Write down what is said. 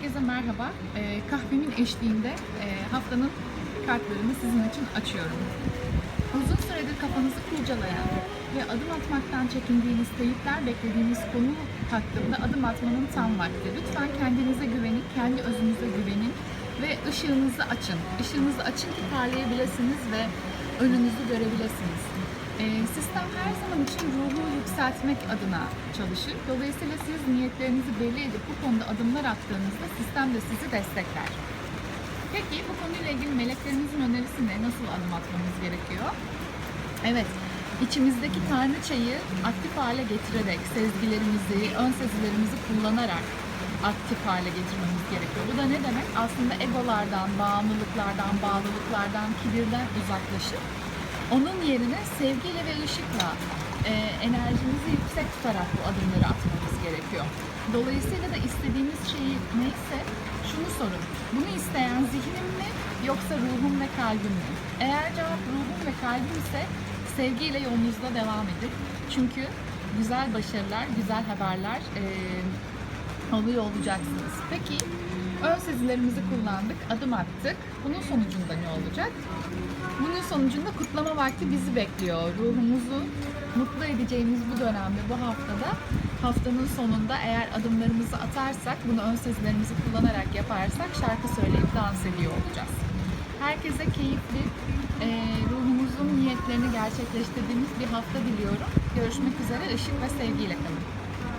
Herkese merhaba. Ee, kahvemin eşliğinde e, haftanın kartlarını sizin için açıyorum. Uzun süredir kafanızı kurcalayan ve adım atmaktan çekindiğiniz, teyitler beklediğiniz konu hakkında adım atmanın tam vakti. Lütfen kendinize güvenin, kendi özünüze güvenin ve ışığınızı açın. Işığınızı açın ki parlayabilirsiniz ve önünüzü görebilirsiniz. Ee, sistem her zaman için ruhu yükseltmek adına çalışır. Dolayısıyla siz niyetlerinizi belli edip bu konuda adımlar attığınızda sistem de sizi destekler. Peki bu konuyla ilgili meleklerinizin önerisi ne? Nasıl adım atmamız gerekiyor? Evet, içimizdeki tanrıçayı aktif hale getirerek, sezgilerimizi, ön sezilerimizi kullanarak aktif hale getirmemiz gerekiyor. Bu da ne demek? Aslında egolardan, bağımlılıklardan, bağlılıklardan, kibirden uzaklaşıp onun yerine sevgiyle ve ışıkla e, enerjimizi yüksek tutarak bu adımları atmamız gerekiyor. Dolayısıyla da istediğimiz şeyi neyse şunu sorun. Bunu isteyen zihnim mi yoksa ruhum ve kalbim mi? Eğer cevap ruhum ve kalbim ise sevgiyle yolunuzda devam edin. Çünkü güzel başarılar, güzel haberler e, alıyor olacaksınız. Peki ön sezilerimizi kullandık, adım attık. Bunun sonucunda ne olacak? Bunun sonucunda kutlama vakti bizi bekliyor. Ruhumuzu mutlu edeceğimiz bu dönemde, bu haftada haftanın sonunda eğer adımlarımızı atarsak, bunu ön sezilerimizi kullanarak yaparsak şarkı söyleyip dans ediyor olacağız. Herkese keyifli, e, ruhumuzun niyetlerini gerçekleştirdiğimiz bir hafta diliyorum. Görüşmek üzere, ışık ve sevgiyle kalın.